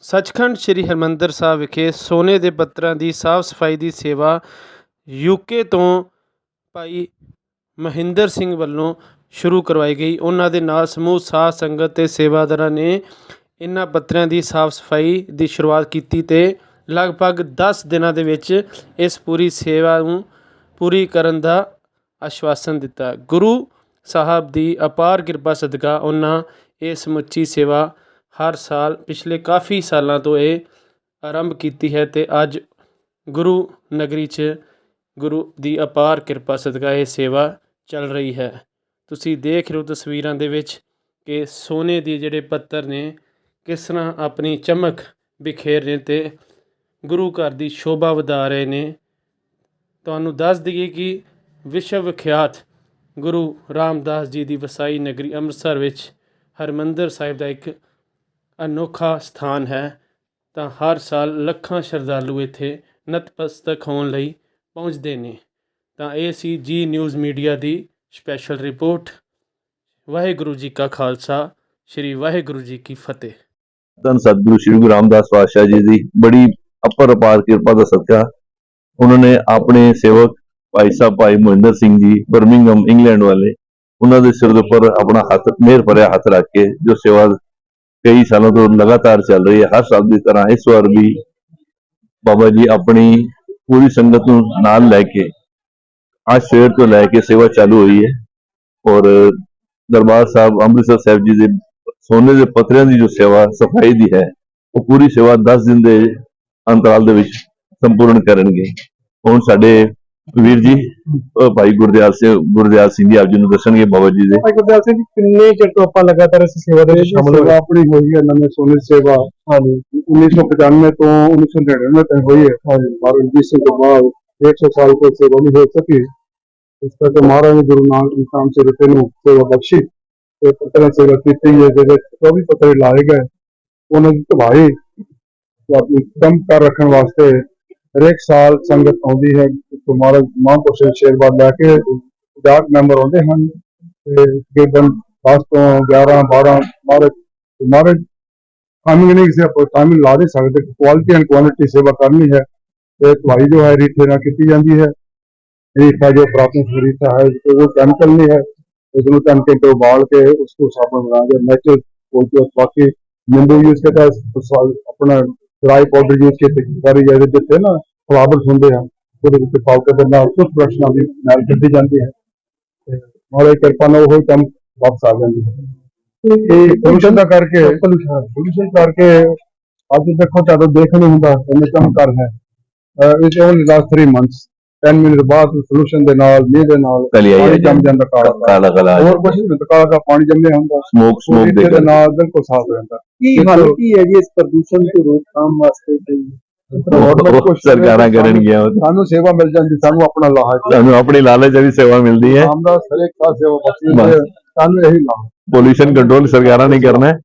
ਸੱਚਖੰਡ ਸ੍ਰੀ ਹਰਿਮੰਦਰ ਸਾਹਿਬ ਵਿਖੇ ਸੋਨੇ ਦੇ ਪੱਤਰਾਂ ਦੀ ਸਾਫ਼ ਸਫ਼ਾਈ ਦੀ ਸੇਵਾ ਯੂਕੇ ਤੋਂ ਭਾਈ ਮਹਿੰਦਰ ਸਿੰਘ ਵੱਲੋਂ ਸ਼ੁਰੂ ਕਰਵਾਈ ਗਈ। ਉਹਨਾਂ ਦੇ ਨਾਲ ਸਮੂਹ ਸਾਧ ਸੰਗਤ ਤੇ ਸੇਵਾਦਾਰਾਂ ਨੇ ਇਹਨਾਂ ਪੱਤਰਾਂ ਦੀ ਸਾਫ਼ ਸਫ਼ਾਈ ਦੀ ਸ਼ੁਰੂਆਤ ਕੀਤੀ ਤੇ ਲਗਭਗ 10 ਦਿਨਾਂ ਦੇ ਵਿੱਚ ਇਸ ਪੂਰੀ ਸੇਵਾ ਨੂੰ ਪੂਰੀ ਕਰਨ ਦਾ ਆਸ਼ਵਾਸਨ ਦਿੱਤਾ। ਗੁਰੂ ਸਾਹਿਬ ਦੀ ਅਪਾਰ ਕਿਰਪਾ ਸਦਕਾ ਉਹਨਾਂ ਇਹ ਸਮੁੱਚੀ ਸੇਵਾ ਹਰ ਸਾਲ, ਪਿਛਲੇ ਕਾਫੀ ਸਾਲਾਂ ਤੋਂ ਇਹ ਆਰੰਭ ਕੀਤੀ ਹੈ ਤੇ ਅੱਜ ਗੁਰੂ ਨਗਰੀ 'ਚ ਗੁਰੂ ਦੀ ਅਪਾਰ ਕਿਰਪਾ ਸਦਕਾ ਇਹ ਸੇਵਾ ਚੱਲ ਰਹੀ ਹੈ। ਤੁਸੀਂ ਦੇਖ ਰਹੇ ਹੋ ਤਸਵੀਰਾਂ ਦੇ ਵਿੱਚ ਕਿ ਸੋਨੇ ਦੇ ਜਿਹੜੇ ਪੱਤਰ ਨੇ, ਕਿਸ ਤਰ੍ਹਾਂ ਆਪਣੀ ਚਮਕ ਬਿਖੇਰ ਰਹੇ ਤੇ ਗੁਰੂ ਘਰ ਦੀ ਸ਼ੋਭਾ ਵਧਾ ਰਹੇ ਨੇ। ਤੁਹਾਨੂੰ ਦੱਸ ਦਈਏ ਕਿ ਵਿਸ਼ਵ ਵਿਖਿਆਤ ਗੁਰੂ ਰਾਮਦਾਸ ਜੀ ਦੀ ਵਸਾਈ ਨਗਰੀ ਅੰਮ੍ਰਿਤਸਰ ਵਿੱਚ ਹਰਮੰਦਰ ਸਾਹਿਬ ਦਾ ਇੱਕ ਅਨੋਖਾ ਸਥਾਨ ਹੈ, ਤਾਂ ਹਰ ਸਾਲ ਲੱਖਾਂ ਸ਼ਰਧਾਲੂ ਇੱਥੇ ਨਤਮਸਤਕ ਹੋਣ ਲਈ ਪਹੁੰਚਦੇ ਨੇ। ਤਾਂ ਇਹ ਸੀ ਜੀ ਨਿਊਜ਼ ਮੀਡੀਆ ਦੀ ਸਪੈਸ਼ਲ ਰਿਪੋਰਟ। ਵਾਹਿਗੁਰੂ ਜੀ ਕਾ ਖਾਲਸਾ, ਸ੍ਰੀ ਵਾਹਿਗੁਰੂ ਜੀ ਕੀ ਫਤਿਹ। ਧੰਨ ਸਤਿਗੁਰੂ ਸ੍ਰੀ ਗੁਰੂ ਰਾਮਦਾਸ ਪਾਤਸ਼ਾਹ ਜੀ ਦੀ ਬੜੀ ਅਪਰ ਅਪਾਰ ਕਿਰਪਾ ਦਾ ਸਦਕਾ। ਉਹਨਾਂ ਨੇ ਆਪਣੇ ਸੇਵਕ ਭਾਈ ਸਾਹਿਬ ਭਾਈ ਮੋਹਿੰਦਰ ਸਿੰਘ ਜੀ ਬਰਮਿੰਗਮ ਇੰਗਲੈਂਡ ਵਾਲੇ, ਉਹਨਾਂ ਦੇ ਸਿਰ ਦੇ ਉੱਪਰ ਆਪਣਾ ਹੱਥ ਮਿਹਰ ਭਰਿਆ ਹੱਥ ਰੱਖ ਕੇ ਜੋ ਸੇਵਾ ਕਈ ਸਾਲਾਂ ਤੋਂ ਲਗਾਤਾਰ ਚੱਲ ਰਹੀ ਹੈ, ਹਰ ਸਾਲ ਦੀ ਤਰ੍ਹਾਂ ਇਸ ਵਾਰ ਵੀ ਬਾਬਾ ਜੀ ਆਪਣੀ ਪੂਰੀ ਸੰਗਤ ਨੂੰ ਨਾਲ ਲੈ ਕੇ, ਅੱਜ ਸਵੇਰ ਤੋਂ ਲੈ ਕੇ ਸੇਵਾ ਚਾਲੂ ਹੋਈ ਹੈ ਔਰ ਦਰਬਾਰ ਸਾਹਿਬ ਅੰਮ੍ਰਿਤਸਰ ਸਾਹਿਬ ਜੀ ਦੇ ਸੋਨੇ ਦੇ ਪੱਤਰਿਆਂ ਦੀ ਜੋ ਸੇਵਾ, ਸਫ਼ਾਈ ਦੀ ਹੈ, ਉਹ ਪੂਰੀ ਸੇਵਾ 10 ਦਿਨ ਦੇ ਅੰਤਰਾਲ ਦੇ ਵਿੱਚ ਸੰਪੂਰਨ ਕਰਨਗੇ। ਹੁਣ ਸਾਡੇ ਵੀਰ ਜੀ ਅਹ ਭਾਈ ਗੁਰਦਿਆਲ ਸਿੰਘ ਗੁਰਦਿਆਲ ਸਿੰਘ ਜੀ ਆਪ ਜੀ ਨੂੰ ਦੱਸਣਗੇ ਬਾਬਾ ਜੀ ਦੇ। ਭਾਈ ਗੁਰਦਿਆਲ ਸਿੰਘ ਜੀ ਕਿੰਨੇ ਚਿਰ ਤੋਂ ਆਪਾਂ ਲਗਾਤਾਰ ਇਸ ਸੇਵਾ ਦੇ ਵਿੱਚ ਸ਼ਾਮਲ ਹੋਏ ਆਪਣੀ ਹੋਈ ਹੈ ਨਵੇਂ ਸੋਨੇ ਸੇਵਾ। ਹਾਂਜੀ। 1995 ਤੋਂ 1999 ਤੱਕ ਹੋਈ ਹੈ। ਹਾਂਜੀ। ਬਾਬਾ ਜੀ ਸਿੰਘ ਤੋਂ ਬਾਅਦ 100 ਸਾਲ ਕੋਈ ਸੇਵਾ ਨਹੀਂ ਹੋ ਸਕੀ। ਇਸ ਕਰਕੇ ਮਹਾਰਾਜ ਨੇ ਗੁਰੂ ਨਾਨਕ ਨਾਮ ਸੇ ਰਤੇ ਨੂੰ ਸੇਵਾ ਬਖਸ਼ੀ। ਤੇ ਪੱਤਰਾਂ ਸੇਵਾ ਕੀਤੀ ਹੈ ਜਿਹਦੇ 24 ਪੱਤਰ ਲਾਏ ਗਏ। ਉਹਨਾਂ ਦੀ ਧਵਾਈ ਤੇ ਆਪਣੀ ਦਮ ਕਰ ਰੱਖਣ ਵਾਸਤੇ ਹਰੇਕ ਸਾਲ ਸੰਗਤ ਆਉਂਦੀ ਹੈ। ਤੇ ਮਹਾਰਾਜ ਮਹਾਂਪੁਰਸ਼ ਸ਼ੇਰਬਾਦ ਲੈ ਕੇ ਜਾਟ ਮੈਂਬਰ ਆਉਂਦੇ ਹਨ। ਤੇ ਤਕਰੀਬਨ 10 ਤੋਂ 11 12 ਮਹਾਰਾਜ ਮਹਾਰਾਜ ਕਾਨੂੰਨ ਨਹੀਂ ਕਿਸੇ ਆਪਾਂ ਕਾਨੂੰਨ ਲਾ ਦੇ ਸਕਦੇ। ਕੁਆਲਿਟੀ ਐਂਡ ਕੁਆਂਟੀਟੀ ਸੇਵਾ ਕਰਨੀ ਹੈ। ਤੇ ਦਵਾਈ ਜੋ ਹੈ, ਰੀਠੇ ਨਾਲ ਕੀਤੀ ਜਾਂਦੀ ਹੈ। ਰੀਠਾ ਜੋ ਪ੍ਰਾਪਤ ਰੀਠਾ ਹੈ ਉਹ ਕੈਮੀਕਲ ਨਹੀਂ ਹੈ। ਇਸ ਨੂੰ ਤਨ ਕੇ ਉਬਾਲ ਕੇ ਉਸ ਨੂੰ ਸਾਬਣ ਬਣਾ ਕੇ ਨੈਚੁਰਲ ਕੋਈ ਬਾਕੀ ਨਿੰਬੂ ਯੂਜ਼ ਕਰਦਾ ਆਪਣਾ ਡਰਾਈ ਪਾਊਡਰ ਯੂਜ਼ ਕੀਤੀ ਕਰੀ ਜਾਂਦੀ ਜਿੱਥੇ ਨਾ ਫਲਾਵਰਸ ਹੁੰਦੇ ਹਨ। ਉਹਦੇ ਵਿੱਚ ਪਾਊਡਰ ਦੇ ਨਾਲ ਉਸ ਬ੍ਰਸ਼ ਨਾਲ ਵੀ ਨਾਲ ਕੀਤੀ ਜਾਂਦੀ ਹੈ। ਤੇ ਦੀ ਕਿਰਪਾ ਨਾਲ ਉਹ ਕੰਮ ਵਾਪਸ ਆ ਜਾਂਦੀ ਹੈ। ਇਹ ਪੋਲੂਸ਼ਨ ਦਾ ਕਰਕੇ ਪੋਲੂਸ਼ਨ ਕਰਕੇ ਅੱਜ ਦੇਖੋ ਤੁਹਾਨੂੰ ਦੇਖ ਨਹੀਂ ਹੁੰਦਾ ਇੰਨੇ ਕੰਮ ਕਰ ਹੈ। It only last 3 months 10 minute ਬਾਅਦ ਸੋਲੂਸ਼ਨ ਦੇ ਨਾਲ ਮੀਂਹ ਦੇ ਨਾਲ ਕਲੀ ਆਈ ਹੈ ਪਾਣੀ ਜੰਮ ਜਾਂਦਾ ਕਾਲਾ ਕਾਲਾ। ਕਾਲਾ ਹੋਰ ਕੁਝ ਨਹੀਂ ਕਾਲਾ ਕਾ ਪਾਣੀ ਜੰਮਿਆ ਹੁੰਦਾ। ਸਮੋਕ ਸਮੋਕ ਦੇ ਦੇ ਨਾਲ ਬਿਲਕੁਲ ਸਾਫ਼ ਹੋ ਜਾਂਦਾ ਕੀ ਹੱਲ ਕੀ ਹੈ ਜੀ ਇਸ ਪ੍ਰਦੂਸ਼ਣ ਤੋਂ ਰੋਕਥਾਮ ਵਾਸਤੇ ਉਹ- ਉਹ ਸਰਕਾਰਾਂ ਕਰਨਗੀਆਂ। ਸਾਨੂੰ ਸੇਵਾ ਮਿਲ ਜਾਂਦੀ ਸਾਨੂੰ ਆਪਣਾ ਲਾਹਾ ਸਾਨੂੰ ਆਪਣੀ ਲਾਲਚ ਦੀ ਸੇਵਾ ਮਿਲਦੀ ਹੈ ਆਮਦਾ ਸੇਵਾ ਬਖਸ਼ੀ। ਸਾਨੂੰ ਇਹੀ ਲਾਹਾ ਪੋਲੂਸ਼ਨ ਕੰਟਰੋਲ ਸਰਕਾਰਾਂ ਨੇ ਕਰਨਾ ਹੈ